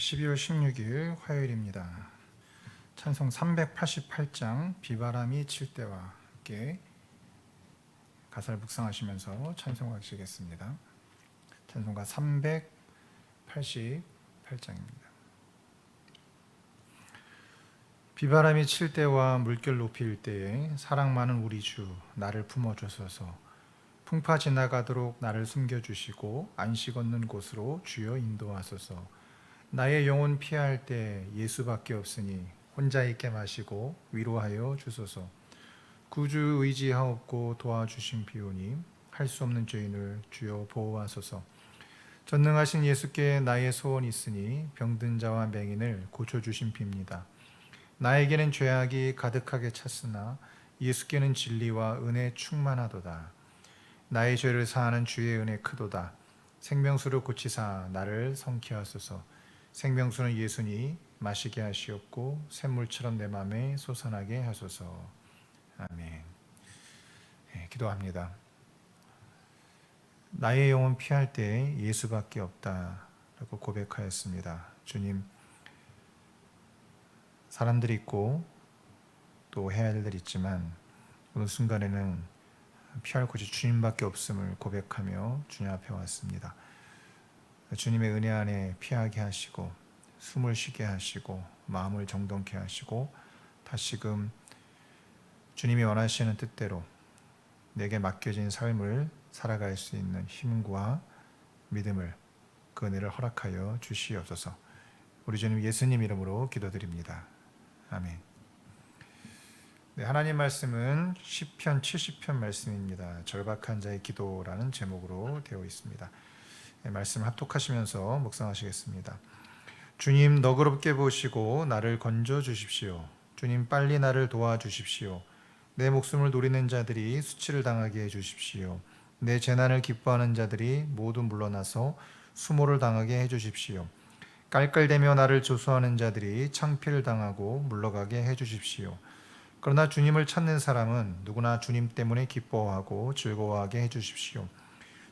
12월 16일 화요일입니다. 찬송 388장 비바람이 칠 때와 함께 가사를 묵상하시면서 찬송하시겠습니다. 찬송가 388장입니다. 비바람이 칠 때와 물결 높일 때에 사랑 많은 우리 주 나를 품어 주소서 풍파 지나가도록 나를 숨겨 주시고 안식 얻는 곳으로 주여 인도하소서 나의 영혼 피할 때 예수밖에 없으니 혼자 있게 마시고 위로하여 주소서. 구주 의지하옵고 도와주신 비오니 할 수 없는 죄인을 주여 보호하소서. 전능하신 예수께 나의 소원이 있으니 병든 자와 맹인을 고쳐 주신 빕니다. 나에게는 죄악이 가득하게 찼으나 예수께는 진리와 은혜 충만하도다. 나의 죄를 사하는 주의 은혜 크도다. 생명수를 고치사 나를 성케 하소서 생명수는 예수니 마시게 하시옵고 샘물처럼 내 마음에 솟아나게 하소서. 아멘. 네, 기도합니다. 나의 영혼 피할 때 예수밖에 없다라고 고백하였습니다. 주님, 사람들이 있고 또 해야 할 일 있지만 어느 순간에는 피할 곳이 주님밖에 없음을 고백하며 주님 앞에 왔습니다. 주님의 은혜 안에 피하게 하시고 숨을 쉬게 하시고 마음을 정돈케 하시고 다시금 주님이 원하시는 뜻대로 내게 맡겨진 삶을 살아갈 수 있는 힘과 믿음을 그 은혜를 허락하여 주시옵소서. 우리 주님 예수님 이름으로 기도드립니다. 아멘. 네, 하나님 말씀은 시편 70편 말씀입니다. 절박한 자의 기도라는 제목으로 되어 있습니다. 네, 말씀 합독하시면서 묵상하시겠습니다. 주님 너그럽게 보시고 나를 건져 주십시오. 주님 빨리 나를 도와 주십시오. 내 목숨을 노리는 자들이 수치를 당하게 해 주십시오. 내 재난을 기뻐하는 자들이 모두 물러나서 수모를 당하게 해 주십시오. 깔깔대며 나를 조소하는 자들이 창피를 당하고 물러가게 해 주십시오. 그러나 주님을 찾는 사람은 누구나 주님 때문에 기뻐하고 즐거워하게 해 주십시오.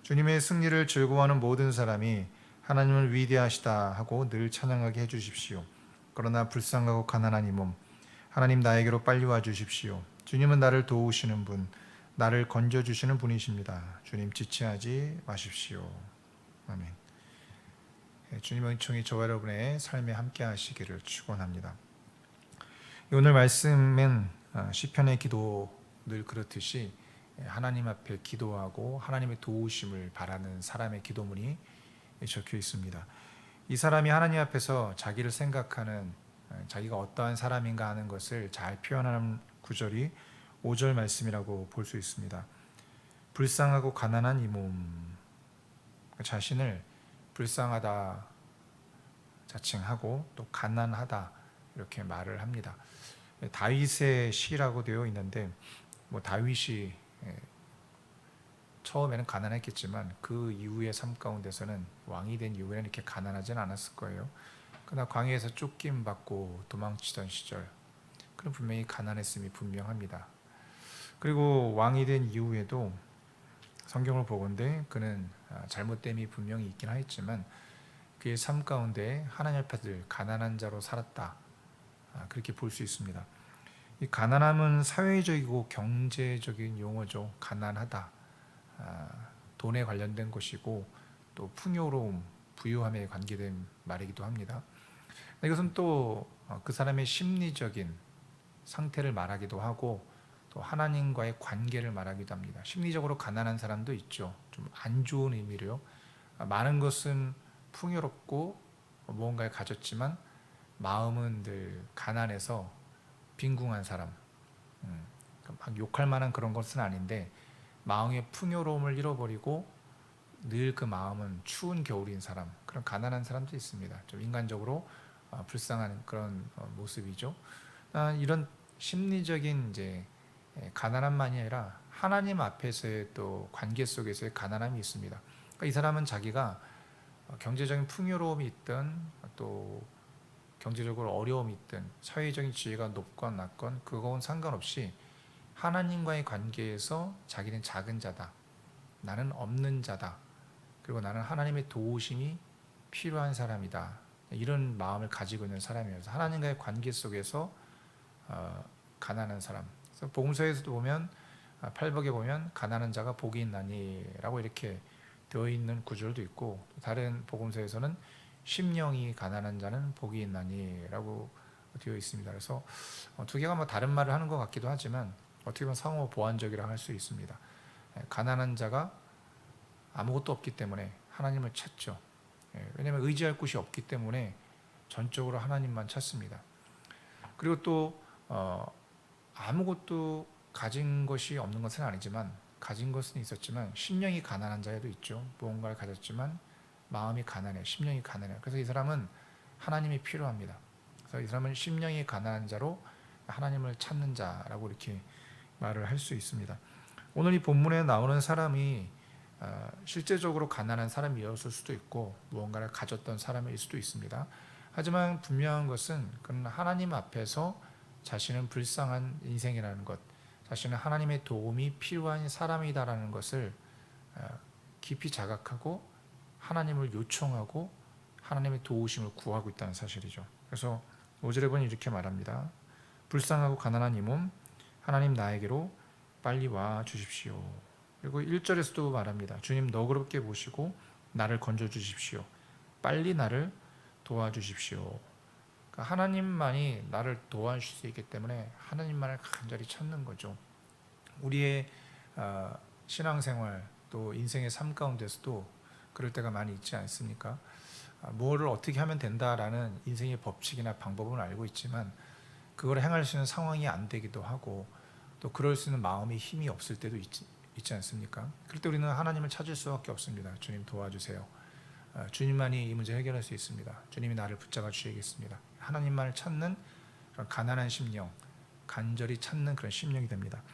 주님의 승리를 즐거워하는 모든 사람이 하나님을 위대하시다 하고 늘 찬양하게 해 주십시오. 그러나 불쌍하고 가난한 이 몸, 하나님 나에게로 빨리 와 주십시오. 주님은 나를 도우시는 분, 나를 건져 주시는 분이십니다. 주님 지체하지 마십시오. 아멘. 예, 주님의 은총이 저와 여러분의 삶에 함께 하시기를 축원합니다. 오늘 말씀은 아, 시편의 기도 늘 그렇듯이 하나님 앞에 기도하고 하나님의 도우심을 바라는 사람의 기도문이 적혀 있습니다. 이 사람이 하나님 앞에서 자기를 생각하는 자기가 어떠한 사람인가 하는 것을 잘 표현하는 구절이 5절 말씀이라고 볼 수 있습니다. 불쌍하고 가난한 이 몸 자신을 불쌍하다 자칭하고 또 가난하다 이렇게 말을 합니다. 다윗의 시라고 되어 있는데 뭐 다윗이 예, 처음에는 가난했겠지만 그 이후의 삶 가운데서는 왕이 된 이후에는 이렇게 가난하진 않았을 거예요. 그러나 광야에서 쫓김 받고 도망치던 시절 그런 분명히 가난했음이 분명합니다. 그리고 왕이 된 이후에도 성경을 보건대 그는 아, 잘못됨이 분명히 있긴 하였지만 그의 삶 가운데 하나님 앞에서 가난한 자로 살았다. 아, 그렇게 볼 수 있습니다. 이 가난함은 사회적이고 경제적인 용어죠. 가난하다. 아, 돈에 관련된 것이고 또 풍요로움, 부유함에 관계된 말이기도 합니다. 이것은 또 그 사람의 심리적인 상태를 말하기도 하고 또 하나님과의 관계를 말하기도 합니다. 심리적으로 가난한 사람도 있죠. 좀 안 좋은 의미로요. 아, 많은 것은 풍요롭고 무언가를 가졌지만 마음은 늘 가난해서 빈궁한 사람, 음, 막 욕할 만한 그런 것은 아닌데 마음의 풍요로움을 잃어버리고 늘 그 마음은 추운 겨울인 사람, 그런 가난한 사람도 있습니다. 좀 인간적으로 어, 불쌍한 그런 어, 모습이죠. 아, 이런 심리적인 이제 가난함만이 아니라 하나님 앞에서의 또 관계 속에서의 가난함이 있습니다. 그러니까 이 사람은 자기가 어, 경제적인 풍요로움이 있든 또 경제적으로 어려움이 있든 사회적인 지위가 높건 낮건 그건 상관없이 하나님과의 관계에서 자기는 작은 자다. 나는 없는 자다. 그리고 나는 하나님의 도우심이 필요한 사람이다. 이런 마음을 가지고 있는 사람이에요. 그래서 하나님과의 관계 속에서 어, 가난한 사람. 그래서 복음서에서도 보면 아, 팔복에 보면 가난한 자가 복이 있나니라고 이렇게 되어 있는 구절도 있고 또 다른 복음서에서는 심령이 가난한 자는 복이 있나니라고 되어 있습니다. 그래서 어, 두 개가 뭐 다른 말을 하는 것 같기도 하지만 어떻게 보면 상호 보완적이라 할 수 있습니다. 예, 가난한 자가 아무것도 없기 때문에 하나님을 찾죠. 예, 왜냐하면 의지할 곳이 없기 때문에 전적으로 하나님만 찾습니다. 그리고 또 어, 아무것도 가진 것이 없는 것은 아니지만 가진 것은 있었지만 심령이 가난한 자에도 있죠. 무언가를 가졌지만 마음이 가난해, 심령이 가난해. 그래서 이 사람은 하나님이 필요합니다. 그래서 이 사람은 심령이 가난한 자로 하나님을 찾는 자라고 이렇게 말을 할 수 있습니다. 오늘 이 본문에 나오는 사람이 어, 실제적으로 가난한 사람이었을 수도 있고 무언가를 가졌던 사람일 수도 있습니다. 하지만 분명한 것은 그는 하나님 앞에서 자신은 불쌍한 인생이라는 것, 자신은 하나님의 도움이 필요한 사람이다라는 것을 어, 깊이 자각하고 하나님을 요청하고 하나님의 도우심을 구하고 있다는 사실이죠. 그래서 5절에 보니 이렇게 말합니다. 불쌍하고 가난한 이 몸 하나님 나에게로 빨리 와 주십시오. 그리고 1절에서도 말합니다. 주님 너그럽게 보시고 나를 건져 주십시오. 빨리 나를 도와주십시오. 그러니까 하나님만이 나를 도와주실 수 있기 때문에 하나님만을 간절히 찾는 거죠. 우리의 어, 신앙생활 또 인생의 삶 가운데서도 그럴 때가 많이 있지 않습니까? 아, 뭐를 어떻게 하면 된다라는 인생의 법칙이나 방법은 알고 있지만 그걸 행할 수 있는 상황이 안 되기도 하고 또 그럴 수 있는 마음이 힘이 없을 때도 있지, 있지 않습니까? 그럴 때 우리는 하나님을 찾을 수밖에 없습니다. 주님 도와주세요. 아, 주님만이 이 문제 해결할 수 있습니다. 주님이 나를 붙잡아 주시겠습니다. 하나님만을 찾는 그런 가난한 심령, 간절히 찾는 그런 심령이 됩니다.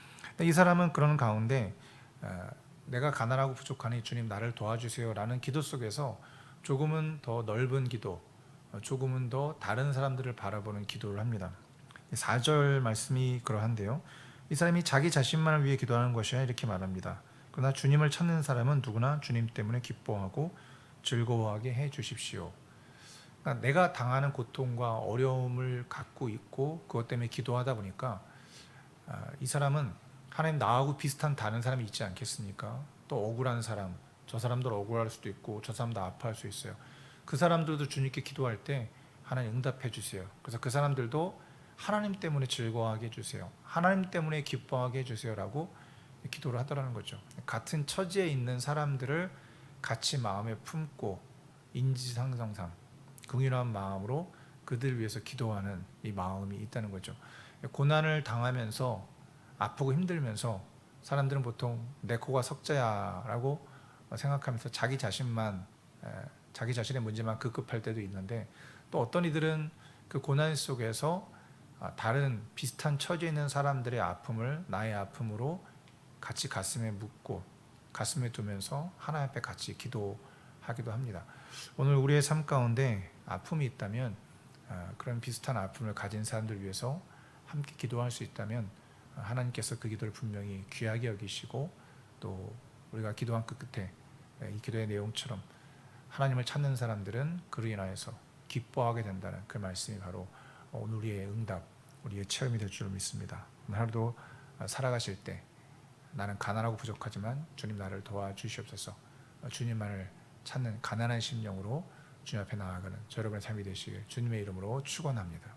이 사람은 그런 가운데 아, 내가 가난하고 부족하니 주님 나를 도와주세요라는 기도 속에서 조금은 더 넓은 기도, 어, 조금은 더 다른 사람들을 바라보는 기도를 합니다. 4절 말씀이 그러한데요. 이 사람이 자기 자신만을 위해 기도하는 것이야 이렇게 말합니다. 그러나 주님을 찾는 사람은 누구나 주님 때문에 기뻐하고 즐거워하게 해 주십시오. 그러니까 내가 당하는 고통과 어려움을 갖고 있고 그것 때문에 기도하다 보니까 아, 이 사람은 하나님 나하고 비슷한 다른 사람이 있지 않겠습니까? 또 억울한 사람, 저 사람들 억울할 수도 있고 저 사람도 아파할 수 있어요. 그 사람들도 주님께 기도할 때 하나님 응답해 주세요. 그래서 그 사람들도 하나님 때문에 즐거워하게 해주세요. 하나님 때문에 기뻐하게 해주세요라고 기도를 하더라는 거죠. 같은 처지에 있는 사람들을 같이 마음에 품고 인지상정상 긍휼한 마음으로 그들 위해서 기도하는 이 마음이 있다는 거죠. 고난을 당하면서 아프고 힘들면서 사람들은 보통 내 코가 석자야라고 생각하면서 자기 자신만 자기 자신의 문제만 급급할 때도 있는데 또 어떤 이들은 그 고난 속에서 아, 다른 비슷한 처지에 있는 사람들의 아픔을 나의 아픔으로 같이 가슴에 묻고 가슴에 두면서 하나님 앞에 같이 기도하기도 합니다. 오늘 우리의 삶 가운데 아픔이 있다면 아, 그런 비슷한 아픔을 가진 사람들 위해서 함께 기도할 수 있다면 하나님께서 그 기도를 분명히 귀하게 여기시고 또 우리가 기도한 그 끝에 이 기도의 내용처럼 하나님을 찾는 사람들은 그로 인하여서 기뻐하게 된다는 그 말씀이 바로 오늘 우리의 응답, 우리의 체험이 될 줄 믿습니다. 오늘 하루도 살아가실 때 나는 가난하고 부족하지만 주님 나를 도와주시옵소서. 주님만을 찾는 가난한 심령으로 주님 앞에 나아가는 저 여러분의 삶이 되시길 주님의 이름으로 축원합니다.